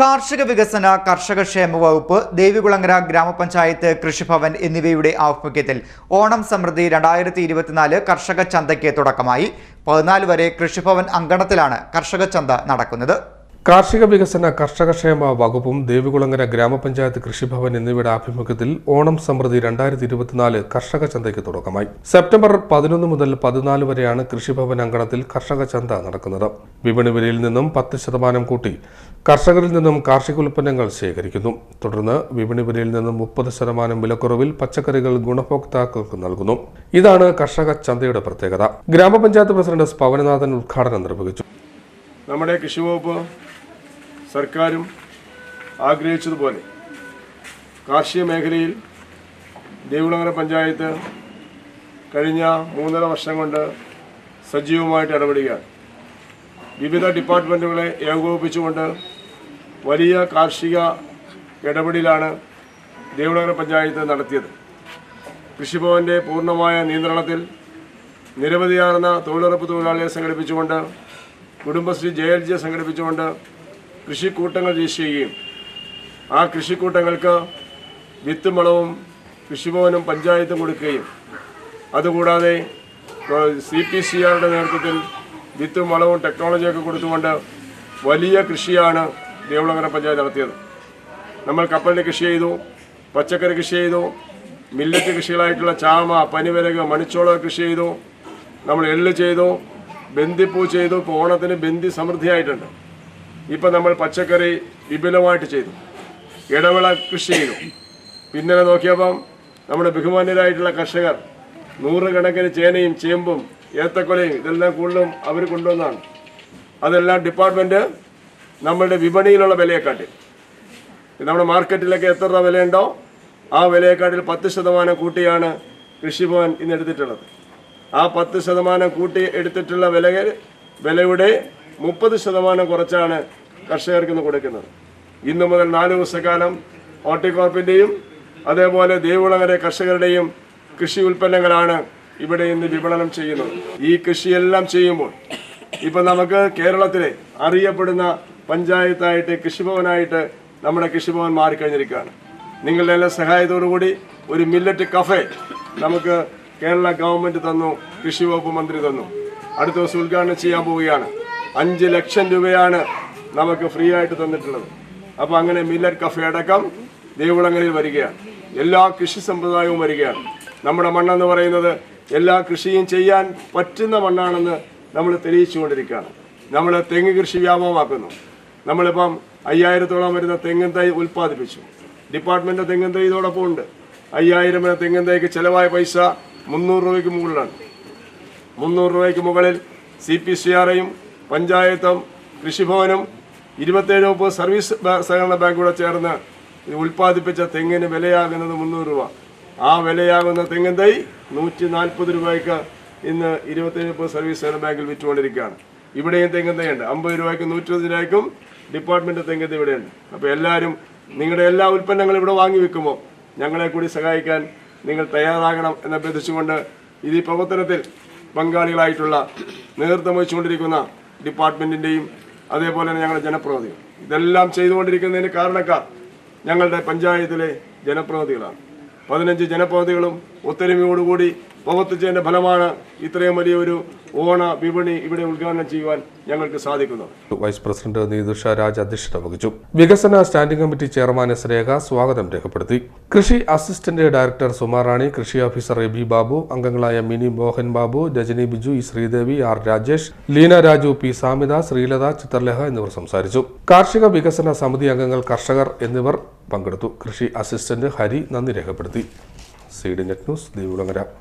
കാർഷിക വികസന കർഷക ക്ഷേമ വകുപ്പ് ദേവികുളങ്ങര ഗ്രാമപഞ്ചായത്ത് കൃഷിഭവൻ എന്നിവയുടെ ആഭിമുഖ്യത്തിൽ ഓണം സമൃദ്ധി രണ്ടായിരത്തി ഇരുപത്തിനാല് കർഷക ചന്തയ്ക്ക് തുടക്കമായി. പതിനാല് വരെ കൃഷിഭവൻ അങ്കണത്തിലാണ് കർഷക ചന്ത നടക്കുന്നത്. കാർഷിക വികസന കർഷകക്ഷേമ വകുപ്പും ദേവികുളങ്ങര ഗ്രാമപഞ്ചായത്ത് കൃഷിഭവൻ എന്നിവയുടെ ആഭിമുഖ്യത്തിൽ ഓണം സമൃദ്ധി രണ്ടായിരത്തി ഇരുപത്തിനാല് കർഷക ചന്തയ്ക്ക് തുടക്കമായി. സെപ്റ്റംബർ പതിനൊന്ന് മുതൽ പതിനാല് വരെയാണ് കൃഷിഭവൻ അങ്കണത്തിൽ കർഷക ചന്ത നടക്കുന്നത്. വിപണി വിലയിൽ നിന്നും പത്ത് ശതമാനം കൂട്ടി കർഷകരിൽ നിന്നും കാർഷിക ഉൽപ്പന്നങ്ങൾ ശേഖരിക്കുന്നു. തുടർന്ന് വിപണി വിലയിൽ നിന്നും മുപ്പത് ശതമാനം വിലക്കുറവിൽ പച്ചക്കറികൾ ഗുണഭോക്താക്കൾക്ക് നൽകുന്നു. ഇതാണ് കർഷക ചന്തയുടെ പ്രത്യേകത. ഗ്രാമപഞ്ചായത്ത് പ്രസിഡന്റ് പവനനാഥൻ ഉദ്ഘാടനം നിർവഹിച്ചു. നമ്മുടെ കൃഷി വകുപ്പ് സർക്കാരും ആഗ്രഹിച്ചതുപോലെ കാർഷിക മേഖലയിൽ ദേവികുളങ്ങര പഞ്ചായത്ത് കഴിഞ്ഞ മൂന്നര വർഷം കൊണ്ട് സജീവമായിട്ട് ഇടപെടുകയാണ്. വിവിധ ഡിപ്പാർട്ട്മെന്റുകളെ ഏകോപിപ്പിച്ചുകൊണ്ട് വലിയ കാർഷിക ഇടപെടലാണ് ദേവികുളങ്ങര പഞ്ചായത്ത് നടത്തിയത്. കൃഷിഭവന്റെ പൂർണമായ നിയന്ത്രണത്തിൽ നിരവധിയാർന്ന തൊഴിലുറപ്പ് തൊഴിലാളികളെ സംഘടിപ്പിച്ചുകൊണ്ട് കുടുംബശ്രീ ജെ എൽ ജിയെ സംഘടിപ്പിച്ചുകൊണ്ട് കൃഷിക്കൂട്ടങ്ങൾ രജിസ്റ്റർ ചെയ്യുകയും ആ കൃഷിക്കൂട്ടങ്ങൾക്ക് വിത്തും വളവും കൃഷിഭവനും പഞ്ചായത്തും കൊടുക്കുകയും. അതുകൂടാതെ സി പി സി ആറുടെ നേതൃത്വത്തിൽ വിത്തും വളവും ടെക്നോളജിയൊക്കെ കൊടുത്തുകൊണ്ട് വലിയ കൃഷിയാണ് ദേവളങ്ങര പഞ്ചായത്ത് നടത്തിയത്. നമ്മൾ കപ്പലിന്റെ കൃഷി ചെയ്തു പച്ചക്കറി കൃഷി ചെയ്തു മില്ലറ്റ് കൃഷികളായിട്ടുള്ള ചാമ പനിവരക് മണിച്ചോള കൃഷി ചെയ്തു നമ്മൾ എള്ള് ചെയ്തു ബന്ദിപ്പൂ ചെയ്തു ഇപ്പോൾ ഓണത്തിന് ബന്ദി സമൃദ്ധിയായിട്ടുണ്ട്. ഇപ്പം നമ്മൾ പച്ചക്കറി വിപുലമായിട്ട് ചെയ്തു. ഇടവിള കൃഷി ചെയ്തു. പിന്നെ നോക്കിയപ്പം നമ്മുടെ ബഹുമാന്യരായിട്ടുള്ള കർഷകർ നൂറുകണക്കിന് ചേനയും ചേമ്പും ഏത്തക്കൊലയും ഇതെല്ലാം കൂടുതലും അവർ കൊണ്ടുവന്നാണ്. അതെല്ലാം ഡിപ്പാർട്ട്മെന്റ് നമ്മളുടെ വിപണിയിലുള്ള വിലയെക്കാട്ടി നമ്മുടെ മാർക്കറ്റിലൊക്കെ എത്ര രൂപ വിലയുണ്ടോ ആ വിലയെക്കാട്ടിൽ പത്ത് ശതമാനം കൂട്ടിയാണ് കൃഷിഭവൻ ഇന്ന് എടുത്തിട്ടുള്ളത്. ആ പത്ത് ശതമാനം കൂട്ടി എടുത്തിട്ടുള്ള വില വിലയുടെ മുപ്പത് ശതമാനം കുറച്ചാണ് കർഷകർക്ക് ഇന്ന് കൊടുക്കുന്നത്. ഇന്നു മുതൽ നാല് ദിവസക്കാലം ഓട്ടിക്കോർപ്പിന്റെയും അതേപോലെ ദേവുളങ്ങരെ കർഷകരുടെയും കൃഷി ഉൽപ്പന്നങ്ങളാണ് ഇവിടെ ഇന്ന് വിപണനം ചെയ്യുന്നത്. ഈ കൃഷിയെല്ലാം ചെയ്യുമ്പോൾ ഇപ്പം നമുക്ക് കേരളത്തിലെ അറിയപ്പെടുന്ന പഞ്ചായത്തായിട്ട് കൃഷിഭവനായിട്ട് നമ്മുടെ കൃഷിഭവൻ മാറിക്കഴിഞ്ഞിരിക്കുകയാണ്. നിങ്ങളുടെ എല്ലാ സഹായത്തോടു കൂടി ഒരു മില്ലറ്റ് കഫേ നമുക്ക് കേരള ഗവൺമെന്റ് തന്നു കൃഷി വകുപ്പ് മന്ത്രി തന്നു. അടുത്ത ദിവസം ഉദ്ഘാടനം ചെയ്യാൻ പോവുകയാണ്. അഞ്ച് ലക്ഷം രൂപയാണ് നമുക്ക് ഫ്രീ ആയിട്ട് തന്നിട്ടുള്ളത്. അപ്പോൾ അങ്ങനെ മില്ലറ്റ് കഫേ അടക്കം ദേവുളങ്ങളിൽ വരികയാണ്. എല്ലാ കൃഷി സമ്പ്രദായവും വരികയാണ്. നമ്മുടെ മണ്ണെന്ന് പറയുന്നത് എല്ലാ കൃഷിയും ചെയ്യാൻ പറ്റുന്ന മണ്ണാണെന്ന് നമ്മൾ തെളിയിച്ചുകൊണ്ടിരിക്കുകയാണ്. നമ്മൾ തെങ്ങ് കൃഷി വ്യാപകമാക്കുന്നു. നമ്മളിപ്പം അയ്യായിരത്തോളം വരുന്ന തെങ്ങും തൈ ഉൽപ്പാദിപ്പിച്ചു. ഡിപ്പാർട്ട്മെന്റ് തെങ്ങും തൈ ഇതോടൊപ്പം ഉണ്ട്. അയ്യായിരം വരെ തെങ്ങും തൈക്ക് ചിലവായ പൈസ മുന്നൂറ് രൂപയ്ക്ക് മുകളിലാണ്. മുന്നൂറ് രൂപയ്ക്ക് മുകളിൽ സി പി സി ആറയും പഞ്ചായത്തും കൃഷിഭവനും ഇരുപത്തേഴ് മുപ്പത് സർവീസ് സഹകരണ ബാങ്ക് കൂടെ ചേർന്ന് ഉൽപ്പാദിപ്പിച്ച തെങ്ങിന് വിലയാകുന്നത് മുന്നൂറ് രൂപ. ആ വിലയാകുന്ന തെങ്ങിൻ തൈ നൂറ്റി നാൽപ്പത് രൂപയ്ക്ക് ഇന്ന് ഇരുപത്തേഴ് മുപ്പത് സർവീസ് സഹകരണ ബാങ്കിൽ വിറ്റുകൊണ്ടിരിക്കുകയാണ്. ഇവിടെയും തെങ്ങിൻ തൈ ഉണ്ട് അമ്പത് രൂപയ്ക്കും നൂറ്റി ഇരുപത് രൂപയ്ക്കും ഡിപ്പാർട്ട്മെന്റ് തെങ്ങിൻ തൈ ഇവിടെയുണ്ട്. അപ്പോൾ എല്ലാവരും നിങ്ങളുടെ എല്ലാ ഉൽപ്പന്നങ്ങളും ഇവിടെ വാങ്ങി വെക്കുമ്പോൾ ഞങ്ങളെ കൂടി സഹായിക്കാൻ നിങ്ങൾ തയ്യാറാകണം എന്ന് അഭ്യർത്ഥിച്ചുകൊണ്ട് ഇത് ഈ പ്രവർത്തനത്തിൽ പങ്കാളികളായിട്ടുള്ള നേതൃത്വം വഹിച്ചുകൊണ്ടിരിക്കുന്ന ഡിപ്പാർട്ട്മെന്റിന്റെയും അതേപോലെ തന്നെ ഞങ്ങളുടെ ജനപ്രതിനിധികൾ ഇതെല്ലാം ചെയ്തുകൊണ്ടിരിക്കുന്നതിന് കാരണക്കാർ ഞങ്ങളുടെ പഞ്ചായത്തിലെ ജനപ്രതിനിധികളാണ്. പതിനഞ്ച് ജനപ്രതിനിധികളും ഒത്തൊരുമയോടുകൂടി പ്രവർത്തിച്ചതിന്റെ ഫലമാണ് ഇത്രയും വലിയൊരു ഓണ വിപണി ഇവിടെ ഉദ്ഘാടനം ചെയ്യുവാൻ ഞങ്ങൾക്ക് സാധിക്കുന്നത്. വൈസ് പ്രസിഡന്റ് നീതുഷ രാജ് അധ്യക്ഷത വഹിച്ചു. വികസന standing committee chairman S Rekha സ്വാഗതം രേഖപ്പെടുത്തി. കൃഷി അസിസ്റ്റന്റ് ഡയറക്ടർ സുമാറാണി കൃഷി ഓഫീസർ എ ബി ബാബു അംഗങ്ങളായ Mini Mohan Babu Rajani Biju E Sreedevi R Rajesh Leena Raju P Samitha Sreelatha Chithralekha എന്നിവർ സംസാരിച്ചു. കാർഷിക വികസന സമിതി അംഗങ്ങൾ കർഷകർ എന്നിവർ പങ്കെടുത്തു. കൃഷി അസിസ്റ്റന്റ് ഹരി നന്ദി രേഖപ്പെടുത്തി. C D net news Devikulangara